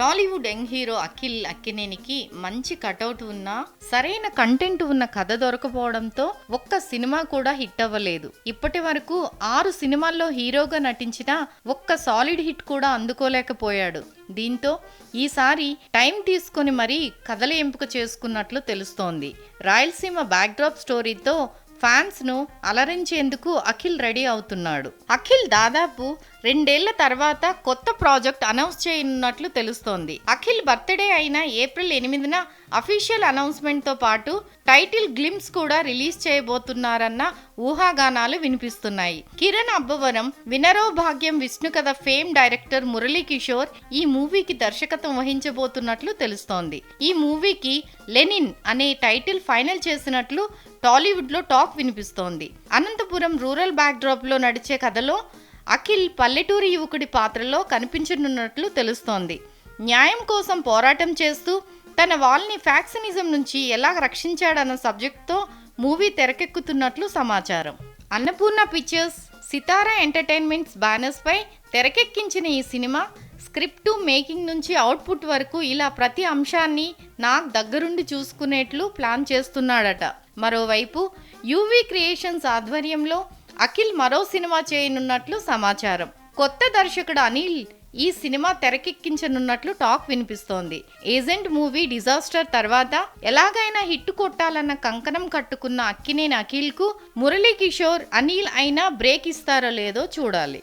Tollywood young hero Akhil అక్కినేనికి మంచి cutout ఉన్న సరైన కంటెంట్ ఉన్న కథ దొరకపోవడంతో ఒక్క సినిమా కూడా హిట్ అవ్వలేదు. ఇప్పటి వరకు ఆరు సినిమాల్లో హీరోగా నటించిన ఒక్క సాలిడ్ హిట్ కూడా అందుకోలేకపోయాడు. దీంతో ఈసారి టైం తీసుకొని మరీ కథల ఎంపిక చేసుకున్నట్లు తెలుస్తోంది. రాయలసీమ బ్యాక్డ్రాప్ స్టోరీతో ఫ్యాన్స్ను అలరించేందుకు అఖిల్ రెడీ అవుతున్నాడు. అఖిల్ దాదాపు రెండేళ్ళ తర్వాత కొత్త ప్రాజెక్ట్ అనౌన్స్ చేయనున్నట్లు తెలుస్తోంది. అఖిల్ బర్త్డే అయిన ఏప్రిల్ ఎనిమిదిన అఫీషియల్ అనౌన్స్మెంట్తో పాటు టైటిల్ గ్లిమ్స్ కూడా రిలీజ్ చేయబోతున్నారన్న ఊహాగానాలు వినిపిస్తున్నాయి. కిరణ్ అబ్బవరం వినరో భాగ్యం విష్ణు కథ ఫేమ్ డైరెక్టర్ మురళీ కిషోర్ ఈ మూవీకి దర్శకత్వం వహించబోతున్నట్లు తెలుస్తోంది. ఈ మూవీకి లెనిన్ అనే టైటిల్ ఫైనల్ చేసినట్లు టాలీవుడ్లో టాక్ వినిపిస్తోంది. అనంతపురం రూరల్ బ్యాక్డ్రాప్లో నడిచే కథలో అఖిల్ పల్లెటూరి యువకుడి పాత్రలో కనిపించనున్నట్లు తెలుస్తోంది. న్యాయం కోసం పోరాటం చేస్తూ తన వాళ్ళని ఫ్యాక్సినిజం నుంచి ఎలా రక్షించాడన్న సబ్జెక్ట్తో మూవీ తెరకెక్కుతున్నట్లు సమాచారం. అన్నపూర్ణ పిక్చర్స్ సితారా ఎంటర్టైన్మెంట్స్ బ్యానర్స్పై తెరకెక్కించిన ఈ సినిమా స్క్రిప్ట్ మేకింగ్ నుంచి అవుట్పుట్ వరకు ఇలా ప్రతి అంశాన్ని నాకు దగ్గరుండి చూసుకునేట్లు ప్లాన్ చేస్తున్నాడట. మరోవైపు యూవీ క్రియేషన్స్ ఆధ్వర్యంలో అఖిల్ మరో సినిమా చేయనున్నట్లు సమాచారం. కొత్త దర్శకుడు అనిల్ ఈ సినిమా తెరకెక్కించనున్నట్లు టాక్ వినిపిస్తోంది. ఏజెంట్ మూవీ డిజాస్టర్ తర్వాత ఎలాగైనా హిట్ కొట్టాలన్న కంకణం కట్టుకున్న అక్కినేని అఖిల్కు మురళీ కిషోర్ అనిల్ అయినా బ్రేక్ ఇస్తారో లేదో చూడాలి.